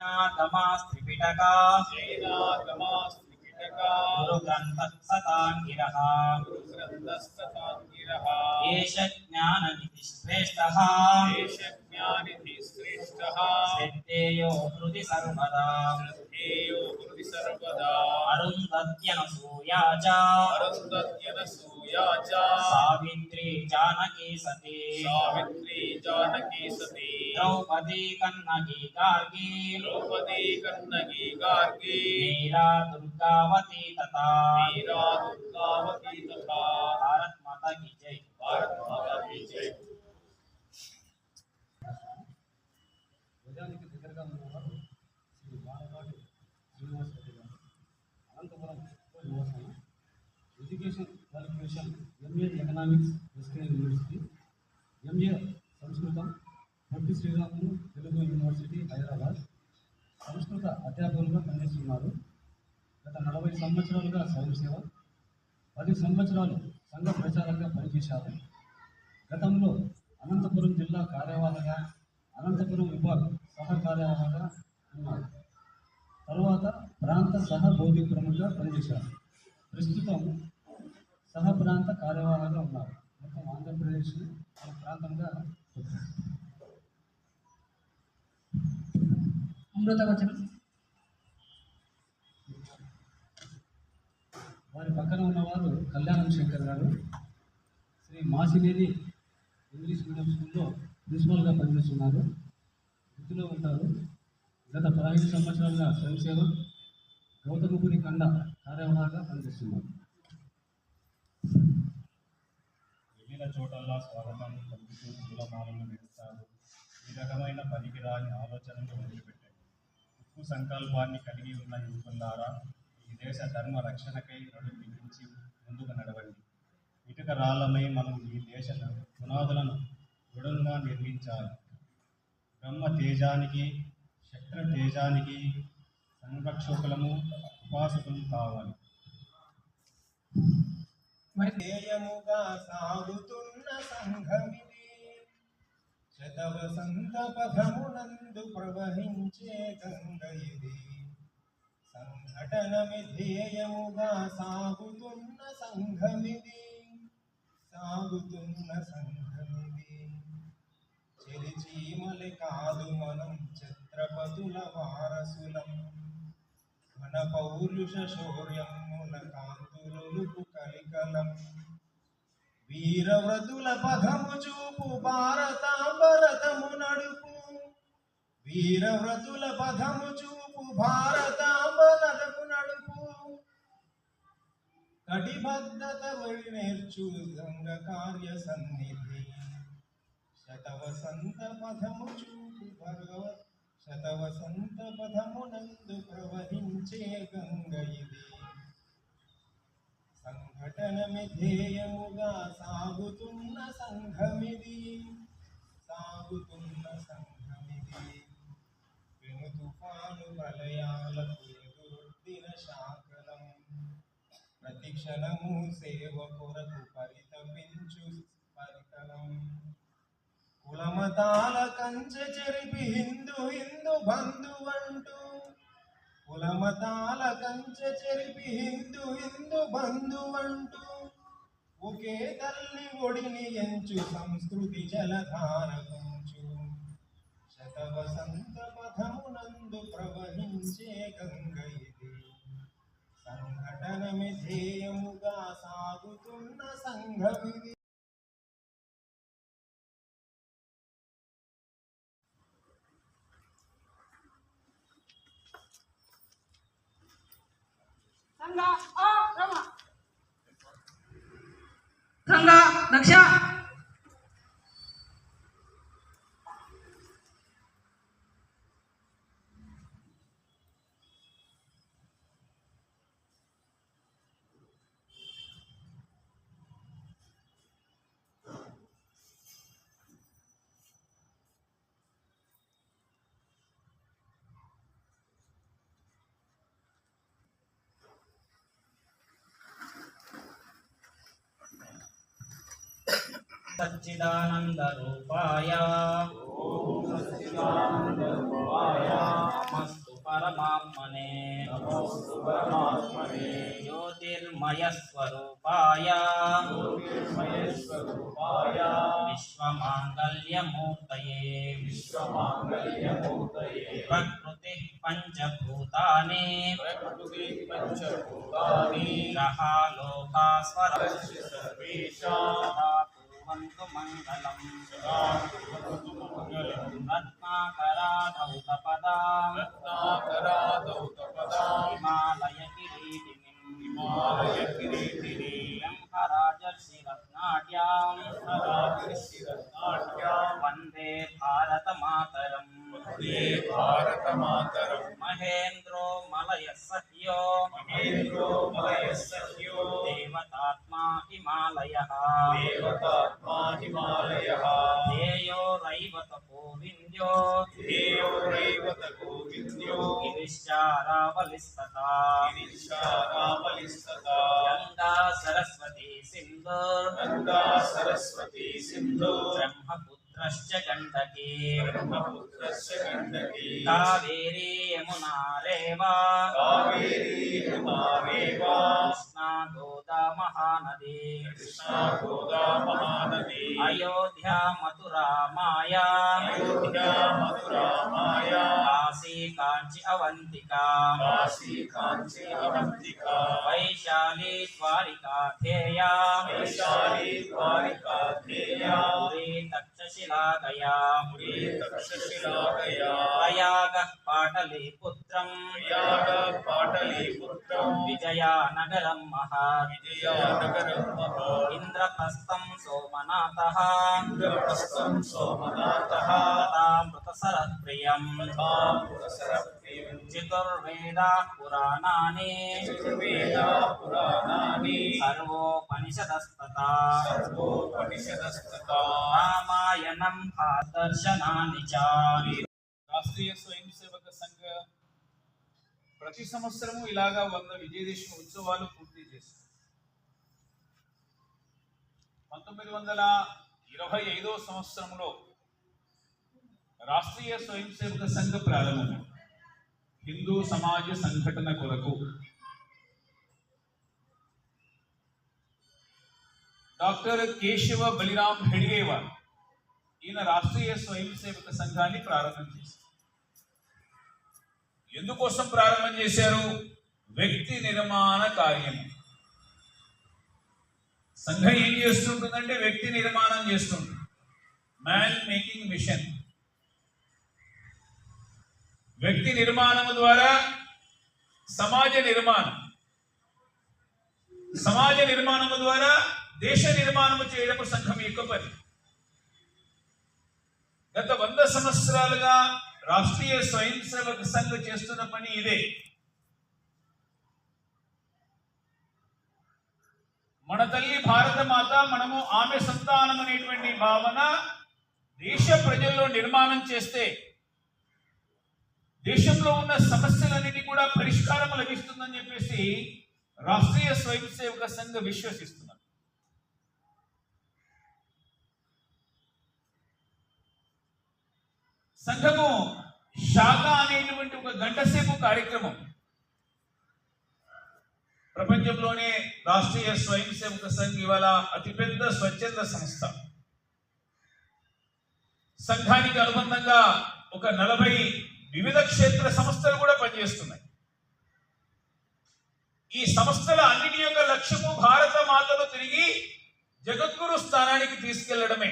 दमास्त्रिपिटका गुरुग्रन्थस्तताङ्गिरः एष ज्ञाननिधिश्रेष्ठः ज्ञानिति श्रेष्ठः। श्रद्धेयो हृदि सर्वदा। श्रद्धेयो हृदि सर्वदा। अरुन्धत्यनसूया च। अरुन्धत्यनसूया च। सावित्री जानकी सती। सावित्री जानकी सती। द्रौपदी कन्नगी गार्गी। द्रौपदी कन्नगी गार्गी। मीरा दुर्गावती तथा। मीरा दुर्गावती तथा। भारत माता की जय। भारत माता की जय। Education qualification MA economics SK university MA సంస్కృతం పొట్టి శ్రీరాములు తెలుగు యూనివర్సిటీ హైదరాబాద్ సంస్కృత అధ్యాపకులుగా పనిచేస్తున్నారు. గత నలభై సంవత్సరాలుగా స్వయం సేవ పది సంవత్సరాలు సంఘ ప్రచారంగా పనిచేశారు. గతంలో అనంతపురం జిల్లా కార్యవాహగా అనంతపురం విభాగం సహ కార్యవాహగా ఉన్నారు. తరువాత ప్రాంత సహ భౌతిక పనిచేశారు. ప్రస్తుతం సహ ప్రాంత కార్యవాహాలు ఉన్నారు. మొత్తం ఆంధ్రప్రదేశ్ మన ప్రాంతంగా అమృతవచనం వారి పక్కన ఉన్నవారు కళ్యాణం శంకర్ గారు. శ్రీ మాసినేని ఇంగ్లీష్ మీడియం స్కూల్లో ప్రిన్సిపల్గా పనిచేస్తున్నారు. వృత్తిలో ఉంటారు. గత పదహైదు సంవత్సరాలుగా స్వయంసేవ గౌతమపురి కండ కార్యవాహంగా పనిచేస్తున్నారు. వెళ్ళిన చోటల్లా స్వాగతం పలుకుతూ పూలమాలను వేస్తారు. ఈ రకమైన పనికిరాని ఆలోచనలు వదిలిపెట్టండి. ఉప్పు సంకల్పాన్ని కలిగి ఉన్న యువకులారా ఈ దేశ ధర్మ రక్షణకై నడుం బిగించి ముందుకు నడవండి. ఇటుక రాళ్ళమై మనం ఈ దేశ పునాదులను దృఢంగా నిర్మించాలి. బ్రహ్మ తేజానికి శక్ర తేజానికి సంరక్షకులము ఉపాసకులు కావాలి. ధ్యేయముగా సాగుతున్న సంఘమిది. శతవసంత పథమునందు ప్రవహించే గంగ ఇది సంఘటనమి ధ్యేయముగా సాగుతున్న సంఘమిది. సాగుతున్న సంఘమిది. చెలిచీమలి కాదు మనం ఛత్రపతుల వారసులం. మన పౌరుష శౌర్యమున కాంతులుపు కలికలం వీరవ్రతుల పథము చూపు భారతాంబరతము నడుపు. వీరవ్రతుల పథము చూపు భారతాంబరతము నడుపు. కటిబద్ధత వడి నేర్చు సంఘ కార్య సన్నిధి. శతవసంత పథము చూపు భగవత్. శతవసంత పదమునందు ప్రవహించే గంగ ఇది. సంఘటనమి ధ్యేయముగా సాగుతున్న సంఘమిది. సాగుతున్న సంఘమిది. పెను తుఫాను వలయాలకు ఎదురొడ్డిన శాకలం ప్రతి క్షణము సేవ కొరకు పరితపించు పరికలం కులమతాల కంచె చెరిపి హిందూ హిందూ బంధువంటూ కులమతాల కంచ చెరిపి హిందూ హిందూ బంధువంటూ ఒకే తల్లి ఒడిని ఎంచు సంస్కృతి జలధార కొంచు శతవసంత పథమునందు ప్రవహించే గంగ ఇది. సంఘటన ధ్యేయముగా సాగుతున్న సంఘమిది. సంఘ ఆ రమ సంఘ దక్ష सच्चिदानन्दरूपाय। नमस्तु परमात्मने। ज्योतिर्मयस्वरूपाय। विश्वमाङ्गल्यमूर्तये। प्रकृति पञ्चभूतानि। ग्रहा लोकास्वर కుర్వంతు మంగళం రత్నాకరాధౌతపదా హిమాలయ కిరీటిని బ్రహ్మరాజర్షి రత్నాట్యాం వందే భారత మాతరం మహేంద్రో సరస్వతి సింధు బ్రహ్మపుత్రశ్చ గండకీ బ్రహ్మపుత్రస్య గండకీ కావేరీ యమునా రేవా కావేరీ హిమారేవా కృష్ణా గోదా మహానది. కృష్ణా గోదా మహానది. అయోధ్యా మథురా మాయా. అయోధ్యా మధురా మాయా. కాశీ కాంచి అవంతిక. కాశీ కాంచీ అవంతిక. వైశాలి ద్వారికా ధ్యేయా. వైశాలి ద్వారికా ధ్యేయా. పురీ తక్షశిలా తక్షశిలాగయా ప్రయాగ పాటలి పుత్రం. యాగ పాటలీపుత్రం విజయానగరం మహత్ విజయనగరం మహా. ఇంద్రప్రస్థం సోమనాథ. ఇంద్రప్రస్థం సోమనాథః. తథామృతసర ప్రియం మహాపురసరప్రియం చతుర్వేద పురాణాని చతుర్వేదా పురాణాని సర్వోపనిషదస్తతా సర్వోపనిషదస్తతా రామాయణం దర్శనాని చ రాష్ట్రీయ స్వయం సేవక సంఘ ప్రతి సంవత్సరము ఇలాగా వంద విజయదశమి ఉత్సవాలు పూర్తి చేస్తారు పంతొమ్మిది వందల ఇరవై ఐదో సంవత్సరంలో రాష్ట్రీయ స్వయం సేవక సంఘ ప్రారంభం హిందూ సమాజ సంఘటన కొరకు డాక్టర్ కేశవ బలిరామ్ హెడిగేవార్ ఈయన రాష్ట్రీయ స్వయం సేవక సంఘాన్ని ప్రారంభం చేశారు. ఎందుకోసం ప్రారంభం చేశారు? వ్యక్తి నిర్మాణ కార్యం. సంఘం ఏం చేస్తుంటుందంటే వ్యక్తి నిర్మాణం చేస్తుంది. మ్యాన్ మేకింగ్ మిషన్ వ్యక్తి నిర్మాణం ద్వారా సమాజ నిర్మాణం. సమాజ నిర్మాణం ద్వారా దేశ నిర్మాణం చేయడం సంఘం యొక్క పని. గత వంద సంవత్సరాలుగా రాష్ట్రీయ స్వయం సేవక సంఘ చేస్తున్న పని ఇదే. మన తల్లి భారత మాత మనము ఆమె సంతానం అనేటువంటి భావన దేశ ప్రజల్లో నిర్మాణం చేస్తే దేశంలో ఉన్న సమస్యలన్నిటి కూడా పరిష్కారం లభిస్తుందని చెప్పేసి రాష్ట్రీయ స్వయం సేవక సంఘ విశ్వసిస్తున్నారు. సంఘము శాఖ అనేటువంటి ఒక గంట సేపు కార్యక్రమం. ప్రపంచంలోనే రాష్ట్రీయ స్వయం సేవక సంఘ్ ఇవాళ అతిపెద్ద స్వచ్ఛంద సంస్థ. సంఘానికి అనుబంధంగా ఒక నలభై వివిధ క్షేత్ర సంస్థలు కూడా పనిచేస్తున్నాయి. ఈ సంస్థల అన్నిటి యొక్క లక్ష్యము భారత మాతను తిరిగి జగద్గురు స్థానానికి తీసుకెళ్ళడమే.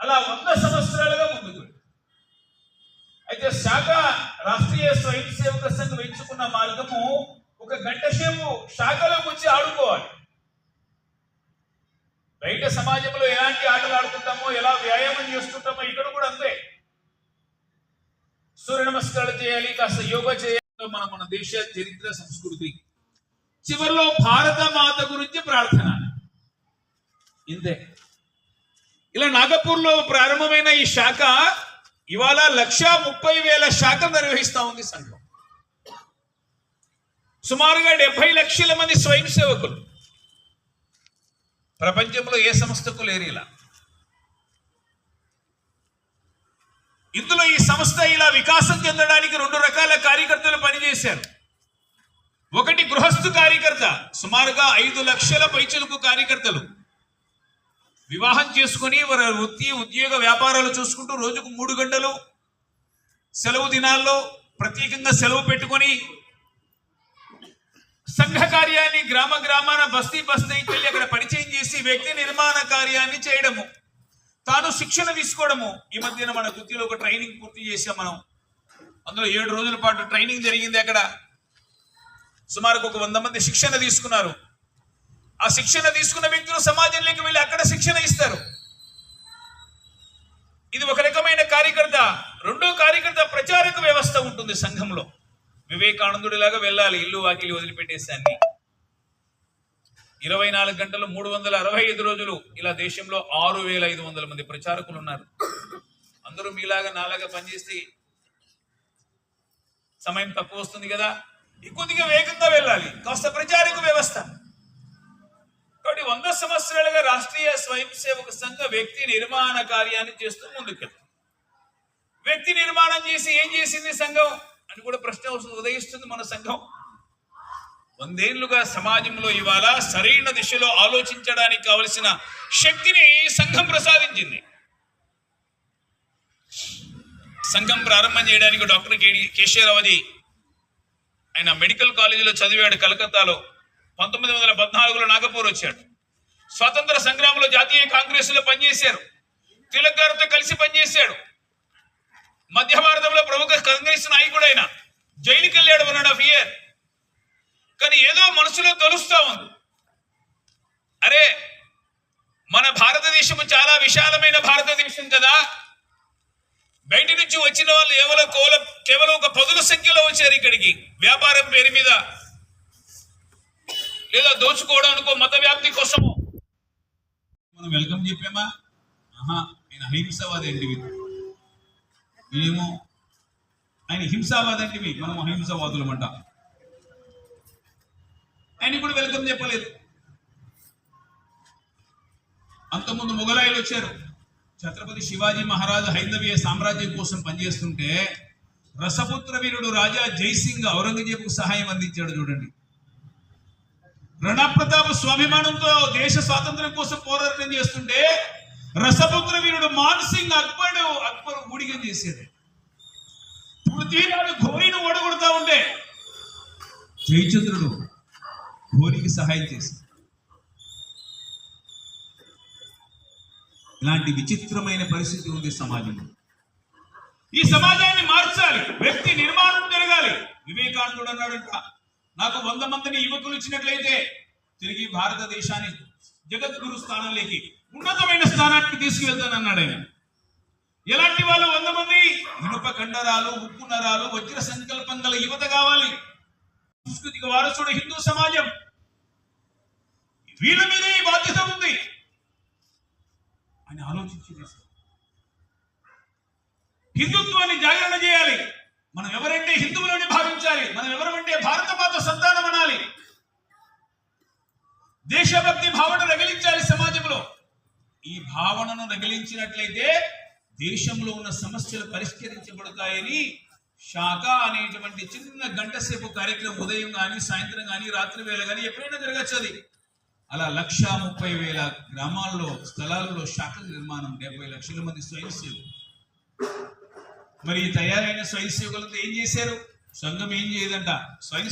అలా వంద సంవత్సరాలుగా ముందుకు. అయితే శాఖ రాష్ట్రీయ స్వయం సేవక సంఘం ఎంచుకున్న మార్గము ఒక గంట సేపు శాఖలోకి వచ్చి ఆడుకోవాలి. బయట సమాజంలో ఎలాంటి ఆటలు ఆడుతుంటామో ఎలా వ్యాయామం చేస్తుంటామో ఇక్కడ కూడా అంతే. సూర్య నమస్కారాలు చేయాలి కాస్త యోగా చేయాలి. మన మన దేశ చరిత్ర సంస్కృతి. చివరిలో భారత మాత గురించి ప్రార్థన. ఇంతే. ఇలా నాగపూర్లో ప్రారంభమైన ఈ శాఖ ఇవాళ లక్ష ముప్పై వేల శాఖ నిర్వహిస్తా ఉంది సంఘం. సుమారుగా డెబ్బై లక్షల మంది స్వయం సేవకులు. ప్రపంచంలో ఏ సంస్థకు లేరు ఇలా. ఇందులో ఈ సంస్థ ఇలా వికాసం చెందడానికి రెండు రకాల కార్యకర్తలు పనిచేశారు. ఒకటి గృహస్థు కార్యకర్త సుమారుగా ఐదు లక్షల పైచలకు కార్యకర్తలు. వివాహం చేసుకుని వారి వృత్తి ఉద్యోగ వ్యాపారాలు చూసుకుంటూ రోజుకు మూడు గంటలు సెలవు దినాల్లో ప్రత్యేకంగా సెలవు పెట్టుకొని సంఘ కార్యాన్ని గ్రామ గ్రామాన బస్తీ బస్తీకి వెళ్ళి అక్కడ పరిచయం చేసి వ్యక్తి నిర్మాణ కార్యాన్ని చేయడము. తాను శిక్షణ తీసుకోవడము. ఈ మధ్యన మన గుత్తిలో ఒక ట్రైనింగ్ పూర్తి చేసాం మనం. అందులో ఏడు రోజుల పాటు ట్రైనింగ్ జరిగింది అక్కడ. సుమారుకు ఒక వంద మంది శిక్షణ తీసుకున్నారు. ఆ శిక్షణ తీసుకున్న వ్యక్తులు సమాజంలోకి వెళ్ళి అక్కడ శిక్షణ ఇస్తారు. ఇది ఒక రకమైన కార్యకర్త. రెండో కార్యకర్త ప్రచారక వ్యవస్థ ఉంటుంది సంఘంలో. వివేకానందుడిలాగా వెళ్ళాలి ఇల్లు వాకిలి వదిలిపెట్టేసాన్ని ఇరవై నాలుగు గంటలు మూడు వందల అరవై ఐదు రోజులు ఇలా దేశంలో ఆరు వేల ఐదు వందల మంది ప్రచారకులు ఉన్నారు. అందరూ మీలాగా నాలాగా పనిచేస్తే సమయం తక్కువ వస్తుంది కదా. కొద్దిగా వేగంగా వెళ్ళాలి. కాస్త ప్రచారక వ్యవస్థ. కాబట్టి వంద సంవత్సరాలుగా రాష్ట్రీయ స్వయం సేవక సంఘ వ్యక్తి నిర్మాణ కార్యాన్ని చేస్తూ ముందుకెళ్తుంది. వ్యక్తి నిర్మాణం చేసి ఏం చేసింది సంఘం? అని కూడా ప్రశ్న ఉదయిస్తుంది మన సంఘం. వందేళ్ళుగా సమాజంలో ఇవాళ సరైన దిశలో ఆలోచించడానికి కావలసిన శక్తిని సంఘం ప్రసాదించింది. సంఘం ప్రారంభం చేయడానికి డాక్టర్ కేడి ఆయన మెడికల్ కాలేజీలో చదివాడు కలకత్తాలో. పంతొమ్మిది వందల పద్నాలుగులో నాగపూర్ వచ్చాడు. స్వాతంత్ర సంగ్రామంలో జాతీయ కాంగ్రెస్లో పనిచేశారు. తిలక్ గారితో కలిసి పనిచేశాడు. మధ్య భారతంలో ప్రముఖ కాంగ్రెస్ నాయకుడైన జైలుకి వెళ్ళాడు వన్ అండ్ హాఫ్ ఇయర్. కానీ ఏదో మనసులో తొలుస్తా ఉంది. అరే మన భారతదేశము చాలా విశాలమైన భారతదేశం కదా. బయట నుంచి వచ్చిన వాళ్ళు కేవలం కోల- కేవలం ఒక పదుల సంఖ్యలో వచ్చారు ఇక్కడికి. వ్యాపారం పేరు మీద. లేదా దోచుకోవడానికో మత వ్యాప్తి కోసమో. మనం వెల్కమ్ చెప్పామా? ఆహా నేను అహింసవాది అండి నేనేమో ఆయన హింసావాది అంటే మనం అహింసవాదులం అంట. ఆయన కూడా వెల్కమ్ చెప్పలేదు. అంతకుముందు మొఘలాయిలు వచ్చారు. ఛత్రపతి శివాజీ మహారాజు హైందవీయ సామ్రాజ్యం కోసం పనిచేస్తుంటే రసపుత్ర వీరుడు రాజా జైసింగ్ ఔరంగజేబుకు సహాయం అందించాడు చూడండి. రణప్రతాప స్వాభిమానంతో దేశ స్వాతంత్ర్యం కోసం పోరాటం చేస్తుంటే రసపుత్ర వీరుడు మాన్ సింగ్ అక్బర్ అక్బర్ ఊడిగం చేసేది. పృథ్వీరాజు ఘోరిని ఓడగొడతా ఉంటే జయచంద్రుడు ఘోరికి సహాయం చేశాడు. ఇలాంటి విచిత్రమైన పరిస్థితి ఉంది సమాజంలో. ఈ సమాజాన్ని మార్చాలి వ్యక్తి నిర్మాణం జరగాలి. వివేకానందుడు అన్నాడంట నాకు వంద మందిని యువకులు ఇచ్చినట్లయితే తిరిగి భారతదేశాన్ని జగద్గురు స్థానంలోకి ఉన్నతమైన స్థానానికి తీసుకువెళ్తానన్నాడు ఆయన. ఎలాంటి వాళ్ళు వంద మంది? ఇనుప కండరాలు ఉప్పు నరాలు వజ్ర సంకల్పం గల యువత కావాలి. సంస్కృతిక వారసుడు హిందూ సమాజం. వీళ్ళ మీద ఈ బాధ్యత ఉంది. అని ఆలోచించి హిందుత్వాన్ని జాగరణ చేయాలి. మనం ఎవరంటే హిందువులని భావించాలి. మనం ఎవరమంటే భారత మాత సంతానం అనాలి. దేశభక్తి భావన ఈ భావనను రగిలించినట్లయితే దేశంలో ఉన్న సమస్యలు పరిష్కరించబడతాయని శాఖ అనేటువంటి చిన్న గంట సేపు కార్యక్రమం ఉదయం కానీ సాయంత్రం కానీ రాత్రి వేళ కానీ ఎప్పుడైనా జరగచ్చు అది అలా లక్ష ముప్పై వేల గ్రామాల్లో స్థలాల్లో శాఖ నిర్మాణం డెబ్బై లక్షల మంది స్వయం సేవకులు మరి ఈ తయారైన స్వయం సేవకులతో ఏం చేశారు? సంఘం ఏం చేయదంట? స్వయం